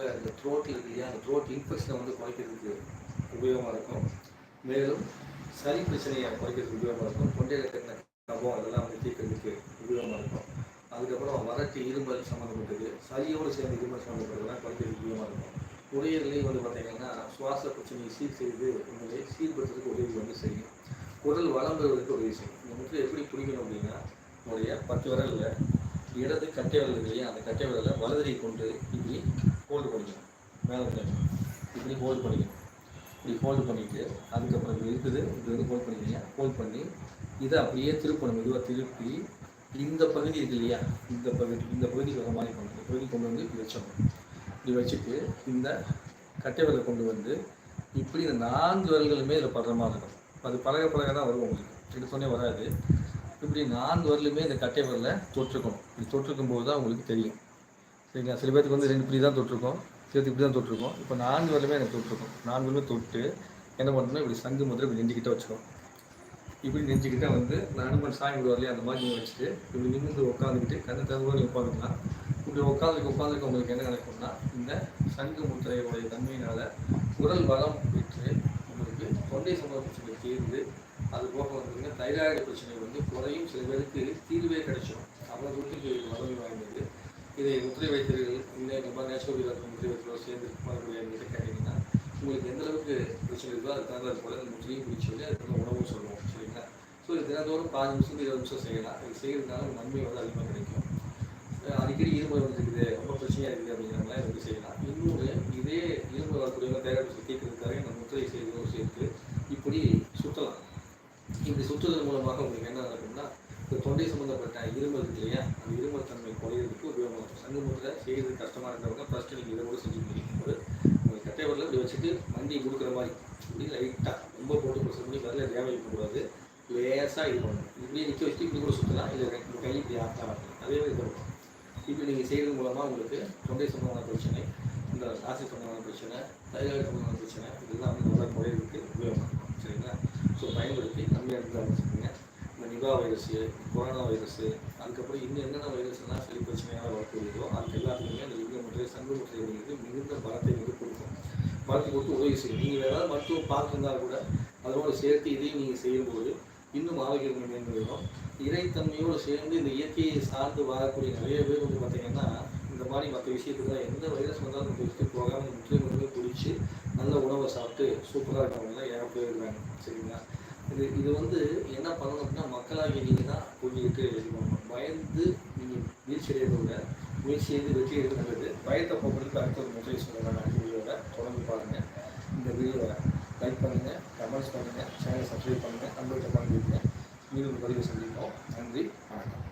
போக அந்த த்ரோட்டில் இருக்கு இல்லையா? அந்த த்ரோட் இன்ஃபெக்ஷனை வந்து குறைக்கிறதுக்கு உபயோகமாக இருக்கும். மேலும் சளி பிரச்சனையை குறைக்கிறதுக்கு உபயோகமாக இருக்கும். தொண்டையில் இருக்கிற கபம் அதெல்லாம் வந்து தீர்க்கிறதுக்கு உபயோகமாக இருக்கும். அதுக்கப்புறம் வறட்டு இருமல் சம்மந்தப்பட்டது சளியோடு சேர்ந்து இருமல் சம்மந்தப்பட்டதெல்லாம் குறைக்கிறதுக்கு உபயோகமாக இருக்கும். நுரையீரலையும் வந்து பார்த்தீங்கன்னா சுவாச பிரச்சனையை சீர் செய்து உங்களை சீர்படுத்துறதுக்கு உதவி வந்து செய்யும். குரல் வளம் பெறுவதற்கு உதவி செய்யும். இந்த முற்று எப்படி பிடிக்கணும் அப்படின்னா உங்களுடைய பத்து விரலில் இடது கட்டை விரல் இல்லையா அந்த கட்டை விரலை வலதுரை கொண்டு இப்படி ஹோல்டு பண்ணிக்கணும். மேலே பண்ணிக்கணும் இப்படி ஹோல்டு பண்ணிக்கணும். இப்படி ஹோல்டு பண்ணிட்டு அதுக்கப்புறம் இது இருக்குது இது வந்து ஹோல்ட் பண்ணிக்கிறீங்க ஹோல்ட் பண்ணி இதை அப்படியே திருப்பணும். மெதுவாக திருப்பி இந்த பகுதி இருக்கு இல்லையா? இந்த பகுதி இந்த பகுதிக்கு வர மாதிரி பண்ணணும். இந்த பகுதி கொண்டு வந்து இப்படி வச்சிடணும். இப்படி வச்சுட்டு இந்த கட்டை விரலை கொண்டு வந்து இப்படி இந்த நான்கு விரல்களுமே இதில் படுற மாதிரி இருக்கும். அது பழக பழக தான் வரும் உங்களுக்கு. எடுத்தோடனே வராது. இப்படி நான்கு வரலுமே இந்த கட்டை வரல தொட்டிருக்கணும் இப்படி தொற்றுக்கும் போது தான் உங்களுக்கு தெரியும். சரிங்களா? சில பேருக்கு வந்து ரெண்டு இப்படி தான் தொட்டிருக்கோம் சிலத்துக்கு இப்படி தான் தொட்டிருக்கோம். இப்போ நான்கு வரலுமே எனக்கு தொட்டிருக்கோம். நான்கு வரலுமே தொட்டு என்ன பண்ணணும்னா இப்படி சங்கு முதல்ல இப்படி நெஞ்சிக்கிட்டே வச்சுக்கோம் இப்படி நெஞ்சிக்கிட்டே வந்து இந்த அனுமன் சாமி விடுவார்லையே அந்த மாதிரி நீங்கள் வச்சுட்டு இப்படி நின்று உட்காந்துக்கிட்டு கண்ணு தகவல் நீங்கள் உட்காந்துக்கலாம் இப்படி உட்காந்துருக்க உட்காந்துருக்க உங்களுக்கு என்ன நடக்கும்னா இந்த சங்கு முத்திரையுடைய தன்மையினால் உடல் பலம் பெற்று உங்களுக்கு தொண்டை சம்பந்த தீர்ந்து அது போக வந்துங்க தைராய்டு பிரச்சனை வந்து குறையும். சில பேருக்கு தீர்வே கிடைச்சிடும் அவ்வளோ தூரத்துக்கு வலிமை வாய்ந்தது இதை முத்திரை வைத்தியர்கள் இல்லை இந்த மாதிரி நேச்சுரல் முத்திரை வைத்தியர்கள் சேர்ந்து பண்ணக்கூடிய என்கிட்ட கேட்டிங்கன்னா உங்களுக்கு எந்த அளவுக்கு பிரச்சனை இருக்கோ அதுக்கு தகுந்த போல அந்த முத்திரையும் பிடிச்சி அதுக்கு உணவும் சொல்லுவோம் சரிங்களா? ஸோ இது தினந்தோறும் பாஞ்சு நிமிஷம் இருபது நிமிஷம் செய்யலாம். இது செய்கிறதுனால நன்மை வந்து அதிகமாக கிடைக்கும். அடிக்கடி இரும்பு வந்துருக்குது ரொம்ப பிரச்சனையாக இருக்குது அப்படிங்கிறதெல்லாம் வந்து செய்யலாம். இன்னொரு இதே இரும்பு வரக்கூடிய தேவை தீர்க்கிறதுக்காக இந்த முத்திரை செய்வதும் சேர்த்து இப்படி சுற்றலாம் மூலமாக உங்களுக்கு என்ன நடக்கும்னா இந்த தொண்டை சம்மந்தப்பட்ட இருமல் இருக்கு இல்லையா? அந்த இருமல் தன்மை குறையிறதுக்கு உபயோகமாக இருக்கும். சங்கு செய்யறது கஷ்டமாக இருக்கிறவங்க ஃபஸ்ட்டு நீங்கள் இதை கூட செஞ்சு முடிக்கும்போது உங்களுக்கு கட்டை வரல இப்படி வச்சுட்டு மண்டி கொடுக்குற மாதிரி இப்படி லைட்டாக ரொம்ப போட்டு ப்ரெஷர் பண்ணி வரல தேவை இருக்கக்கூடாது லேசாக இது பண்ணணும். இப்படியே நிற்க வச்சுட்டு இப்படி கூட சுற்றலாம் இல்லை ரெண்டு கை இப்படி ஆக்கலாம் அதே மாதிரி பண்ணணும். இப்படி நீங்கள் செய்கிறது மூலமாக உங்களுக்கு தொண்டை சம்பந்தமான பிரச்சனை இந்த ராசி சம்பந்தமான பிரச்சனை தைராய்டு சம்பந்தமான பிரச்சனை இதெல்லாம் வந்து நல்லா குறையிறதுக்கு உபயோகம் இருக்கும் சரிங்களா ஸோ பயன்படுத்தி நம்ம இடத்துல வச்சுக்கோங்க இந்த நிபா வைரஸு கொரோனா வைரஸு அதுக்கப்புறம் இன்னும் என்னென்ன வைரஸ்லாம் சளி பிரச்சனையாக வரக்கூடியதோ அதுக்கு எல்லாத்துக்குமே அந்த இந்திய முறை சங்கு முறை மிகுந்த பலத்தை வந்து கொடுக்கும். பலத்தை கொடுத்து உதவி செய்யும். நீங்கள் ஏதாவது மருத்துவம் பார்த்துருந்தா கூட அதோடு சேர்த்து இதையும் நீங்கள் செய்யும்போது இன்னும் ஆரோக்கியம் மேம்படும் இறைத்தன்மையோடு சேர்ந்து இந்த இயற்கையை சார்ந்து வாழக்கூடிய நிறைய பேர் வந்து பார்த்தீங்கன்னா இந்த மாதிரி மற்ற விஷயத்துக்கு தான் எந்த வைரஸ் வந்தாலும் நம்ம விஷயத்துக்கு போகாமல் முற்றிலும் குடிச்சு நல்ல உணவை சாப்பிட்டு சூப்பராக இருக்கவங்க தான் பேர் இருக்காங்க. சரிங்களா? இது இது வந்து என்ன பண்ணணும் அப்படின்னா மக்களாகிய நீங்கள் தான் புரிஞ்சுக்கிட்டு பயந்து நீங்கள் வீழ்ச்சி அடையதை விட முயற்சி செய்து வெற்றி எடுத்து நல்லது. பயத்தை போக்குறதுக்கு அடுத்த ஒரு முதலீடு சொல்லுங்கள் வீடியோவை தொடர்ந்து பாருங்கள் இந்த வீடியோவை லைக் பண்ணுங்கள் கமெண்ட்ஸ் பண்ணுங்கள் சேனலை சப்ஸ்கிரைப் பண்ணுங்கள் நம்மள்கிட்ட பண்ணிவிடுங்க மீண்டும் பதிவு சந்திப்போம். நன்றி வணக்கம்.